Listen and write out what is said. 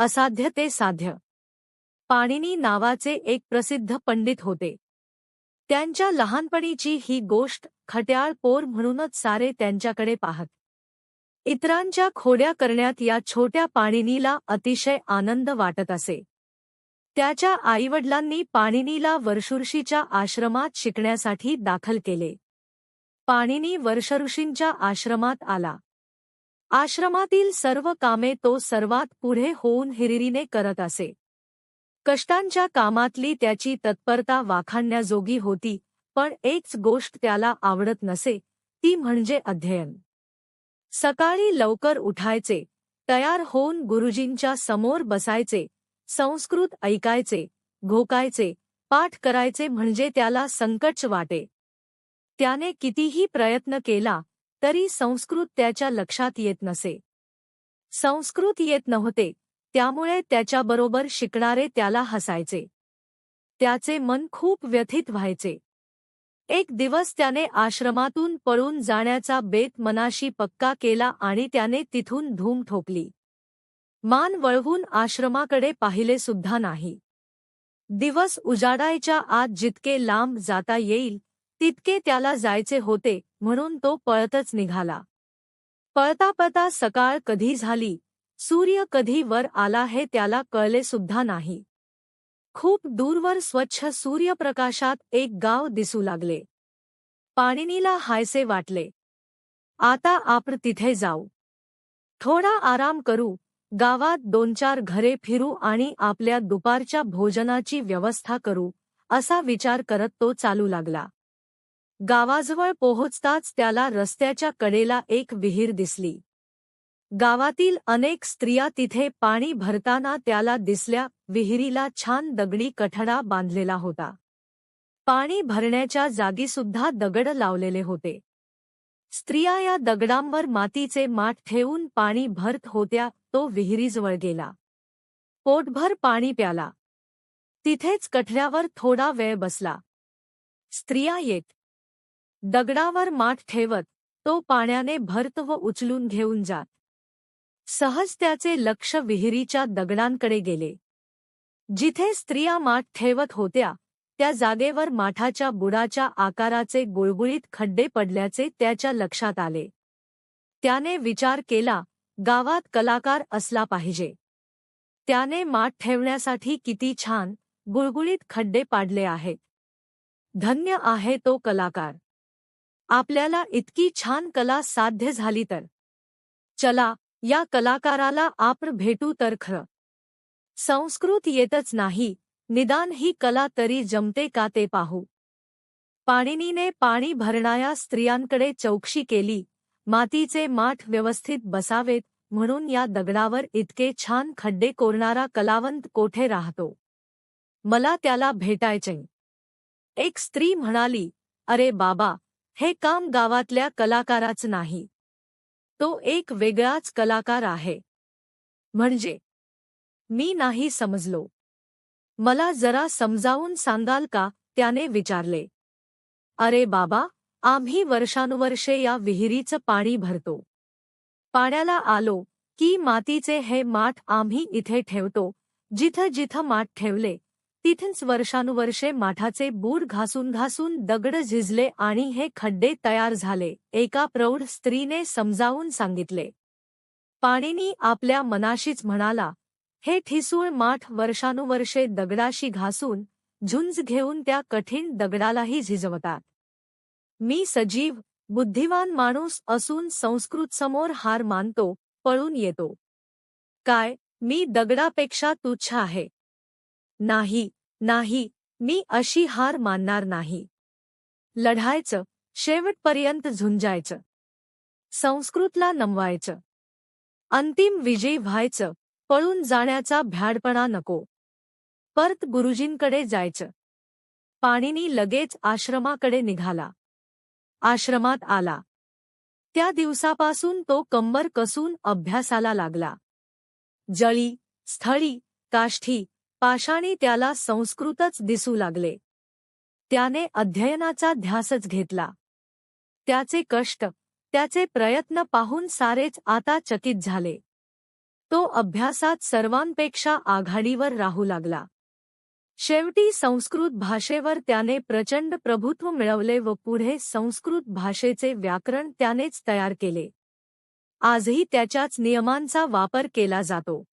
असाध्य ते साध्य. पाणिनी नावाचे एक प्रसिद्ध पंडित होते. त्यांच्या लहानपणीची ही गोष्ट खट्याळ पोर म्हणूनच सारे त्यांच्याकडे पाहत. इतरांच्या खोड्या करण्यात या छोट्या पाणिनीला अतिशय आनंद वाटत असे. त्याच्या आईवडिलांनी पाणिनीला वर्षुर्षीच्या आश्रमात शिकण्यासाठी दाखल केले. पाणिनी वर्षऋषींच्या आश्रमात आला. आश्रमातील सर्व कामे तो सर्वात पुढे होऊन हिरिरीने करत असे. कष्टांच्या कामातली त्याची तत्परता वाखाणण्याजोगी होती पण एकच गोष्ट त्याला आवडत नसे ती म्हणजे अध्ययन. सकाळी लवकर उठायचे तयार होऊन गुरुजींच्या समोर बसायचे संस्कृत ऐकायचे घोकायचे पाठ करायचे म्हणजे त्याला संकट वाटे. त्याने कितीही प्रयत्न केला तरी संस्कृत त्याच्या लक्षात येत नसे. संस्कृत येत नव्हते त्यामुळे त्याच्याबरोबर शिकणारे त्याला हसायचे. त्याचे मन खूप व्यथित व्हायचे. एक दिवस त्याने आश्रमातून पळून जाण्याचा बेत मनाशी पक्का केला आणि त्याने तिथून धूम ठोकली. मान वळवून आश्रमाकडे पाहिले सुद्धा नाही. दिवस उजाडायच्या आत जितके लांब जाता येईल तितके त्याला जायचे होते म्हणून तो पळतच निघाला. पळता पळता सकाळ कधी झाली? सूर्य कधी वर आला हे त्याला कळले सुद्धा नाही. खूप दूरवर स्वच्छ सूर्यप्रकाशात एक गाव दिसू लागले. पाणिनीला हायसे वाटले. आता आपण तिथे जाऊ. थोडा आराम करू. गावात दोन चार घरे फिरू आणि आपल्या दुपारच्या भोजनाची व्यवस्था करू असा विचार करत तो चालू लागला. गावाजवळ पोहोचताच त्याला रस्त्याच्या कडेला एक विहीर दिसली. गावातील अनेक स्त्रिया तिथे पाणी भरताना त्याला दिसल्या विहिरीला छान दगडी कठडा बांधलेला होता. पाणी भरण्याच्या जागीसुद्धा दगड लावलेले होते. स्त्रिया या दगडांवर मातीचे माठ ठेवून पाणी भरत होत्या तो विहिरीजवळ गेला. पोटभर पाणी प्याला. तिथेच कठड्यावर थोडा वेळ बसला. स्त्रिया येत दगडावर माठ ठेवत तो पाण्याने भरत व उचलून घेऊन जात. सहज त्याचे लक्ष विहिरीच्या दगडांकडे गेले. जिथे स्त्रिया माठ ठेवत होत्या त्या जागेवर माठाच्या बुडाच्या आकाराचे गुळगुळीत खड्डे पडल्याचे त्याच्या लक्षात आले. त्याने विचार केला गावात कलाकार असला पाहिजे. त्याने माठ ठेवण्यासाठी किती छान गुळगुळीत खड्डे पाडले आहेत. धन्य आहे तो कलाकार. आपल्याला इतकी छान कला साध्य झाली तर. चला या कलाकाराला आपण भेटू तर खरं. संस्कृत येतच नाही निदान ही कला तरी जमते का ते पाहू. पाणिनीने पाणी भरणाऱ्या स्त्रियांकडे चौकशी केली मातीचे माठ व्यवस्थित बसावेत म्हणून या दगडावर इतके छान खड्डे कोरणारा कलावंत कोठे राहतो? मला त्याला भेटायचे एक स्त्री म्हणाली अरे बाबा हे काम गावातल्या कलाकाराच नाही. तो एक वेगळाच कलाकार आहे. म्हणजे मी नाही समजलो. मला जरा समजावून सांगाल का? त्याने विचारले. अरे बाबा आम्ही वर्षानुवर्षे या विहिरीचं पाणी भरतो. पाण्याला आलो की मातीचे हे माठ आम्ही इथे ठेवतो जिथं जिथं माठ ठेवले. तिथेच वर्षानुवर्षे माठाचे बूड घासून घासून दगड झिजले आणि हे खड्डे तयार झाले. एका प्रौढ स्त्रीने समजावून सांगितले पाणीनी आपल्या मनाशीच म्हणाला हे ठिसूळ माठ वर्षानुवर्षे दगडाशी घासून झुंज घेऊन त्या कठीण दगडालाही झिजवतात. मी सजीव बुद्धिवान माणूस असून संस्कृतसमोर हार मानतो पळून येतो. काय मी दगडापेक्षा तुच्छ आहे. नाही नाही मी अशी हार मानणार नाही. लढायचं शेवटपर्यंत झुंजायचं. संस्कृतला नमवायचं. अंतिम विजयी व्हायचं पळून जाण्याचा भ्याडपणा नको. परत गुरुजींकडे जायचं. पाणीनी लगेच आश्रमाकडे निघाला. आश्रमात आला. त्या दिवसापासून तो कंबर कसून अभ्यासाला लागला. जळी स्थळी काष्ठी पाषाणी त्याला संस्कृतच दिसू लागले. त्याने अध्ययनाचा ध्यासच घेतला. त्याचे कष्ट त्याचे प्रयत्न पाहून सारेच आता चकित झाले. तो अभ्यासात सर्वांपेक्षा आघाडीवर राहू लागला. शेवटी संस्कृत भाषेवर त्याने प्रचंड प्रभुत्व मिळवले व पुढे संस्कृत भाषेचे व्याकरण त्यानेच तयार केले. आजही त्याच्याच नियमांचा वापर केला जातो.